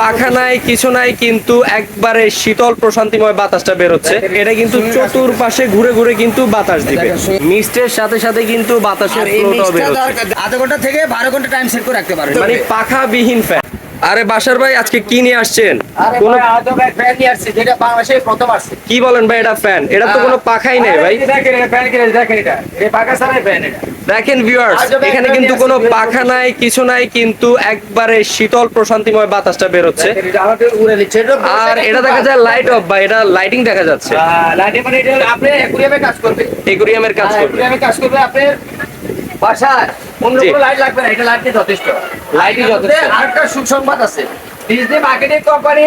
পাখা নাই কিছু নাই কিন্তু একবারে শীতল প্রশান্তিময় বাতাসটা বেরোচ্ছে। এটা কিন্তু চতুর্পাশে ঘুরে ঘুরে কিন্তু বাতাস দিবে। মিস্টের সাথে সাথে কিন্তু বাতাসের ফ্লোটাও বেরোচ্ছে। আধা ঘণ্টা থেকে বারো ঘণ্টা টাইম সেট করে রাখতে পারবে মানে পাখা বিহীন ফ্যান আরে বাসার ভাই আজকে কি নিয়ে আসছেন আরে কোনো ভাই, ফ্যান নিয়ে আসছি, যেটা বাংলাদেশে প্রথম আসছে। কি বলেন ভাই এটা ফ্যান এটা তো কোনো পাখাই নেই ভাই দেখেন, এটা ফ্যান কিনে দেখেন এটা। এই পাকা ছাড়াই ফ্যান এটা। দেখেন ভিউয়ার্স এখানে কিন্তু কোনো পাখা নাই কিছু নাই কিন্তু একবারে শীতল প্রশান্তিময় বাতাসটা নিচ্ছে। এটা আর এটা দেখা যায় লাইট অফ বা এটা লাইটিং দেখা যাচ্ছে লাইটে মানে এটা আপনি অ্যাকুরিয়ামে কাজ করবে। একুরিয়ামের কাজ করবে অ্যাকুরিয়ামে কাজ করবে আপনি বাসায় অন্য কোনো লাইট লাগবে না, এটা লাইটই যথেষ্ট। লাইটই যথেষ্ট। আরেকটা সুসংবাদ আছে ডিজনি মার্কেটিং কোম্পানি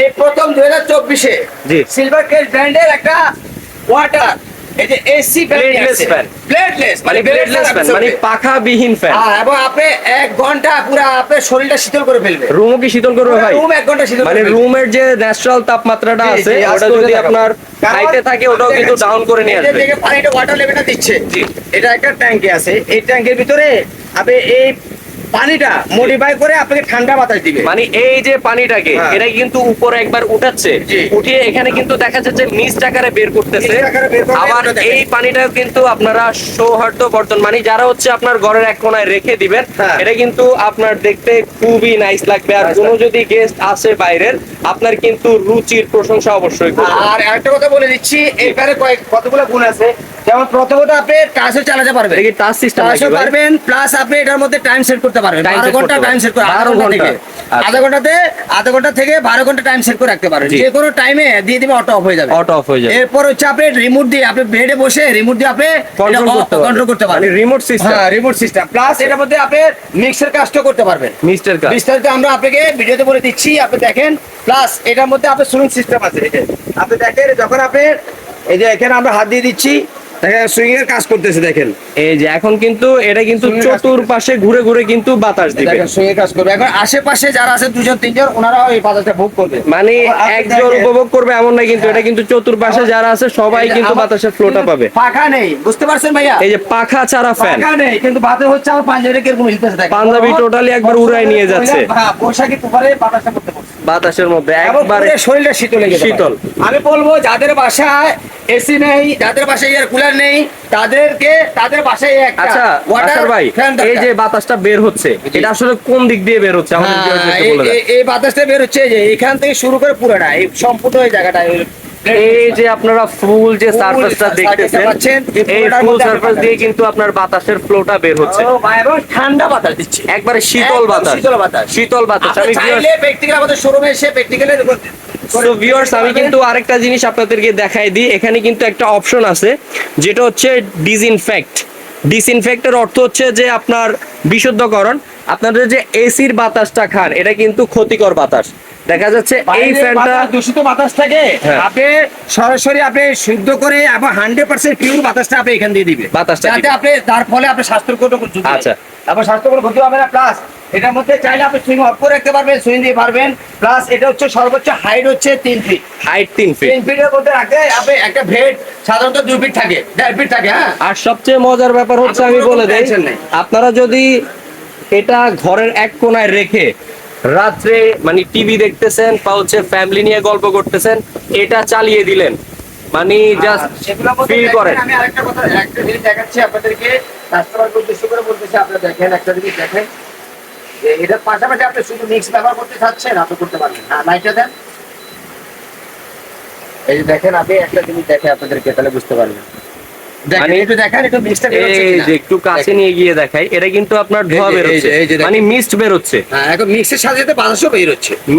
এই প্রথম দুই হাজার চব্বিশে সিলভার কেস ব্র্যান্ডের একটা ওয়াটার এই যে এসি Bladeless fan। ব্লেডলেস মানে ব্লেডলেস ফ্যান মানে ফ্যান হ্যাঁ এবং আপনি এক ঘণ্টা পুরো আপনার শরীরটা শীতল করে ফেলবে। রুমও কি শীতল করবে ভাই? রুম এক ঘণ্টা শীতল মানে। রুমের যে ন্যাচারাল তাপমাত্রাটা আছে ওটা যদি আপনার হাইতে থাকে ওটাও কিন্তু ডাউন করে নিয়ে এই যে পানিটা ওয়াটার লেভেলটা দিচ্ছে। জি। এটা একটা ট্যাঙ্কে আছে। এই ট্যাঙ্কের ভিতরে আপনি এই পানিটা মডিফাই করে আপনাকে ঠান্ডা বাতাস দিবে। মানে এই যে পানিটাকে হ্যাঁ। এটা কিন্তু উপরে একবার উঠাচ্ছে। উঠিয়ে এখানে কিন্তু দেখা যাচ্ছে আকারে বের করতেছে। আবার এই পানিটাও কিন্তু আপনারা সৌহার্দ্য বর্তন মানে যারা হচ্ছে আপনার ঘরের এক কোনায় রেখে দিবেন হ্যাঁ। এটা কিন্তু আপনার দেখতে খুবই নাইস লাগবে। আর কোনো যদি গেস্ট আসে বাইরের আপনার কিন্তু রুচির প্রশংসা অবশ্যই আর একটা কথা বলে দিচ্ছি এবারে কয়েক কতগুলো গুণ আছে? যেমন প্রথমত আপনি টাচও চালাতে পারবেন। টাচ সিস্টেম পারবেন প্লাস আপনি এটার মধ্যে টাইম সেট করতে পারবেন বারো ঘণ্টা টাইম সেট করে আধা ঘণ্টা থেকে। আচ্ছা। আধা ঘন্টাতে আধা ঘণ্টা থেকে বারো ঘণ্টা টাইম সেট করে রাখতে পারবেন জি। যে কোনো টাইমে দিয়ে দিবে অটো অফ হয়ে যাবে। অটো অফ হয়ে যাবে। এরপর হচ্ছে আপনি রিমোট দিয়ে আপনি বেডে বসে রিমোট দিয়ে আপনি কন্ট্রোল করতে কন্ট্রোল করতে মানে পারবেন রিমোট সিস্টেম হ্যাঁ রিমোট সিস্টেম প্লাস এটার মধ্যে আপনি মিক্সার করতে পারবেন। মিস্টার কাজ বিস্তারিত আমরা আপনাকে ভিডিওতে বলে দিচ্ছি আপনি দেখেন। প্লাস এটার মধ্যে সুইং সিস্টেম আছে। আপনি দেখেন যখন আপনি এই যে এখানে আমরা হাত দিয়ে দিচ্ছি সুইং এর কাজ করতেছে দেখেন। এই যে এখন কিন্তু এটা কিন্তু চতুর্পাশে ঘুরে ঘুরে কিন্তু বাতাস দিবে। সুইং এর কাজ করবে। এখন আশেপাশে যারা আছে দুজন তিনজন ওনারাও এই বাজারটা ভোগ করবে। মানে একজন উপভোগ করবে এমন না কিন্তু এটা কিন্তু চতুর্পাশে যারা আছে সবাই কিন্তু বাতাসের ফ্লোটা পাবে। পাখা নেই বুঝতে পারছেন ভাইয়া? এই যে পাখা ছাড়া ফ্যান পাখা নেই কিন্তু বাতে হচ্ছে আমার পাঞ্জাবি totally একবার উড়ায় নিয়ে যাচ্ছে। পোশাকি উপরে বাতাসটা করতে বাতাসের মধ্যে একবারে শরীরটা শীতল শীতল। আমি বলব যাদের বাসায় এসি নেই যাদের পাশে এয়ার কুলার নেই তাদেরকে তাদের পাশে একটা আচ্ছা ওয়াটার ভাই এই যে বাতাসটা বের হচ্ছে এটা আসলে কোন দিক দিয়ে বের হচ্ছে? আমাদের হ্যাঁ, এই বাতাসটা বের হচ্ছে যে এখান থেকে শুরু করে পুরোটা এই সম্পূর্ণ এই জায়গাটা এই- যে আপনারা ফুল যে সারফেসটা দেখতেছেন এই ফুল সারফেস দিয়ে কিন্তু আপনার বাতাসের ফ্লোটা বের হচ্ছে। ঠান্ডা বাতাস দিচ্ছে। একবারে শীতল বাতাস। শীতল বাতাস। শীতল বাতাস। আমি প্র্যাকটিক্যাল আমাদের শোরুমে এসে প্র্যাকটিক্যালের সো ভিউয়ার্স আমি কিন্তু আরেকটা জিনিস আপনাদেরকে দেখাই দিই। এখানে কিন্তু একটা অপশন আছে যেটা হচ্ছে ডিসইনফেক্ট ডিসইনফেক্টের অর্থ হচ্ছে যে আপনার বিশুদ্ধকরণ। আপনাদের যে এসির বাতাসটা খান এটা কিন্তু ক্ষতিকর বাতাস। দেখা যাচ্ছে এই ফ্যানটা দূষিত বাতাস থাকে। হ্যাঁ। আপনি সরাসরি আপনি শুদ্ধ করে এবং হান্ড্রেড পার্সেন্ট পিওর বাতাসটা আপনি এখান দিয়ে দিবে বাতাসটা যাতে আপনি তার ফলে আপনার স্বাস্থ্যের কোনো আচ্ছা। আপনার স্বাস্থ্য কোনো ক্ষতি হবে না প্লাস এটার মধ্যে চাইলে আপনি সুইং অফ করে রাখতে পারবেন সুইং দিয়ে পারবেন প্লাস এটা হচ্ছে সর্বোচ্চ হাইট হচ্ছে তিন ফিট হাইট তিন ফিট তিন ফিটের মধ্যে রাখতে আপনি একটা ভেট সাধারণত দুই ফিট থাকে দেড় ফিট থাকে হ্যাঁ। আর সবচেয়ে মজার ব্যাপার হচ্ছে আমি বলে দেই নেই। আপনারা যদি এটা ঘরের এক কোনায় রেখে রাত্রে মানে টিভি দেখতেছেন বা হচ্ছে ফ্যামিলি নিয়ে গল্প করতেছেন এটা চালিয়ে দিলেন। মানে জাস্ট ফিল করেন। আমি আরেকটা কথা একটা জিনিস দেখাচ্ছি আপনাদেরকে কাস্টমারকে উদ্দেশ্য করে বলতেছি আপনারা দেখেন একটা জিনিস দেখেন। যে এটার পাশাপাশি আপনি শুধু মিক্স ব্যবহার করতে চাচ্ছেন আপনি করতে পারবেন হ্যাঁ লাইটটা দেন। এই যে দেখেন আপনি একটা জিনিস দেখে আপনাদেরকে তাহলে বুঝতে পারবেন। একটু দেখেন একটু মিক্সটা এই যে একটু কাছে নিয়ে গিয়ে দেখাই এটা কিন্তু আপনার ধোয়া এই যে, এই বেরোচ্ছে। যে, এই যে দেখেন। মানে মিস্ট বেরোচ্ছে এখন মিক্সের সাথে সাথে বাতাসও বের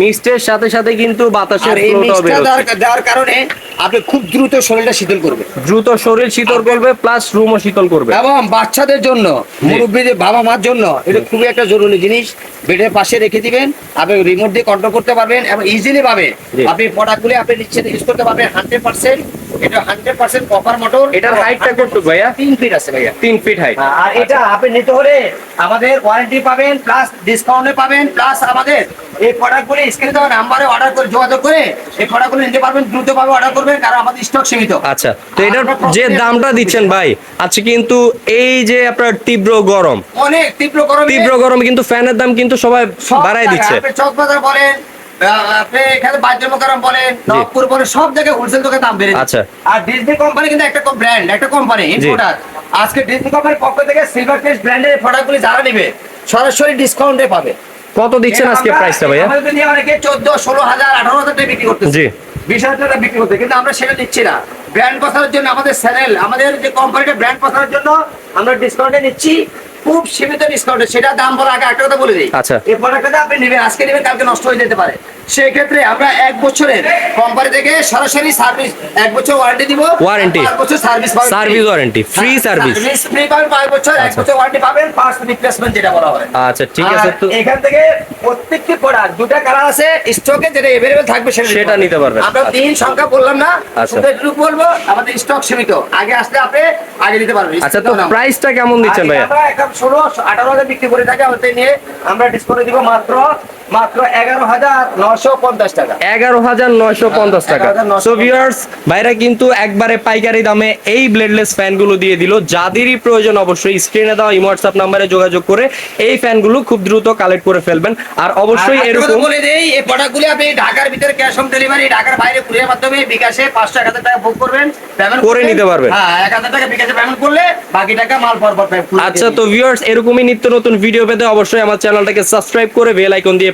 মিস্টের সাথে সাথে কিন্তু বাতাসের ফ্লোটাও বেরোচ্ছে। দেওয়ার দেওয়ার কারণে আপনি খুব দ্রুত শরীরটা শীতল করবে দ্রুত শরীর শীতল করবে প্লাস রুমও শীতল করবে। এবং বাচ্চাদের জন্য মুরব্বীদের বাবা মার জন্য এটা খুবই একটা জরুরি জিনিস। বেডের পাশে রেখে দিবেন আপনি রিমোট দিয়ে কন্ট্রোল করতে পারবেন এবং ইজিলি ভাবে জি। আপনি প্রোডাক্ট গুলি আপনি নিচ্ছে ইউজ করতে পারবেন হান্ড্রেড পার্সেন্ট এটা হান্ড্রেড পার্সেন্ট কপার মোটর এটার হাইটটা কত ভাইয়া? তিন ফিট আছে ভাইয়া। তিন ফিট হাইট হ্যাঁ, আর এটা আপনি নিতে হলে আমাদের ওয়ারেন্টি পাবেন প্লাস ডিসকাউন্টে পাবেন প্লাস আমাদের এই প্রোডাক্টগুলি স্ক্রিনে দেওয়া নাম্বারে অর্ডার করে যোগাযোগ করে এই প্রোডাক্টগুলো নিতে পারবেন দ্রুতভাবে অর্ডার করবেন কারণ আমাদের স্টক সীমিত। আচ্ছা তো এটার যে দামটা দিচ্ছেন ভাই আচ্ছা কিন্তু এই যে আপনার তীব্র গরম অনেক তীব্র গরমে তীব্র গরম কিন্তু ফ্যানের দাম কিন্তু সবাই সব বাড়াই দিচ্ছে। চকবাজার বলেন আপনি এখানে বাদ্যমকারম বলেন নবপুর বলেন সব জায়গায় হোলসেল দোকানে দাম বেড়ে আচ্ছা। আর ডিজনি কোম্পানি কিন্তু একটা ব্র্যান্ড একটা কোম্পানি ইম্পোর্টার আজকে ডিজনি কোম্পানির পক্ষ থেকে সিলভার ফেস ব্র্যান্ডের প্রোডাক্টগুলি যারা নেবে সরাসরি ডিসকাউন্টে পাবে। কত দিচ্ছেন আজকে আমরা- প্রাইসটা ভাইয়া? আমাদের নিয়ে অনেকে চোদ্দ ষোলো হাজার আঠারো হাজার টাকা বিক্রি করতেছে। জি। বিশ হাজার টাকা বিক্রি করতে কিন্তু আমরা সেটা দিচ্ছি না। ব্র্যান্ড প্রচারের জন্য আমাদের চ্যানেল আমাদের যে কোম্পানিটা ব্র্যান্ড প্রচারের জন্য আমরা ডিসকাউন্টে নিচ্ছি। খুব সীমিত ডিসকাউন্টে সেটা দাম বলে আগে একটা কথা বলে দিই। আচ্ছা। এই প্রোডাক্টটা আপনি নেবেন আজকে নেবেন কালকে নষ্ট হয়ে যেতে পারে। সেই ক্ষেত্রে আমরা এক বছরের কোম্পানি থেকে সরাসরি সার্ভিস এক বছর ওয়ারেন্টি দিব Warranty। পাঁচ বছর সার্ভিস পাবেন Service warranty, free service। Free পাবেন পাঁচ বছর এক আচ্ছা। বছর ওয়ারেন্টি পাবেন পাঁচ রিপ্লেসমেন্ট যেটা বলা হয় আচ্ছা ঠিক আছে তো এখান থেকে প্রত্যেকটি প্রোডাক্ট দুটা কালার আছে স্টকে যেটা এভেলেবেল থাকবে সেটা সেটা নিতে পারবেন। আমরা আচ্ছা। তিন সংখ্যা বললাম না আচ্ছা। শুধু একটু বলব আমাদের স্টক সীমিত আগে আসলে আপনি আগে নিতে পারবেন আচ্ছা তো প্রাইসটা কেমন দিচ্ছেন ভাইয়া আমরা এখন ষোলো আঠারো হাজার বিক্রি করে থাকি আমাদের নিয়ে আমরা ডিসকাউন্ট দিব মাত্র মাত্র এগারো হাজার নশো পঞ্চাশ টাকা। এগারো হাজার নয়শো পঞ্চাশ টাকা। সো ভিউয়ার্স ভাইরা কিন্তু একবারে পাইকারি দামে এই ব্লেডলেস ফ্যানগুলো দিয়ে দিল। যাদেরই প্রয়োজন অবশ্যই স্ক্রিনে দেওয়া হোয়াটসঅ্যাপ নাম্বারে যোগাযোগ করে এই ফ্যানগুলো খুব দ্রুত কালেক্ট করে ফেলবেন। আর অবশ্যই আর একটা কথা এরকম বলে দেই এই প্রোডাক্টগুলি আপনি ঢাকার ভিতরে ক্যাশ অন ডেলিভারি ঢাকার বাইরে কুরিয়ার মাধ্যমে বিকাশে পাঁচশো এক হাজার টাকা বুক করবেন। পেমেন্ট করে নিতে পারবেন। হ্যাঁ এক হাজার টাকা বিকাশে পেমেন্ট করলে বাকি টাকা মাল পরপর আচ্ছা তো ভিউয়ার্স এরকমই নিত্য নতুন ভিডিও পেতে অবশ্যই আমার চ্যানেলটাকে সাবস্ক্রাইব করে বেল আইকন দিয়ে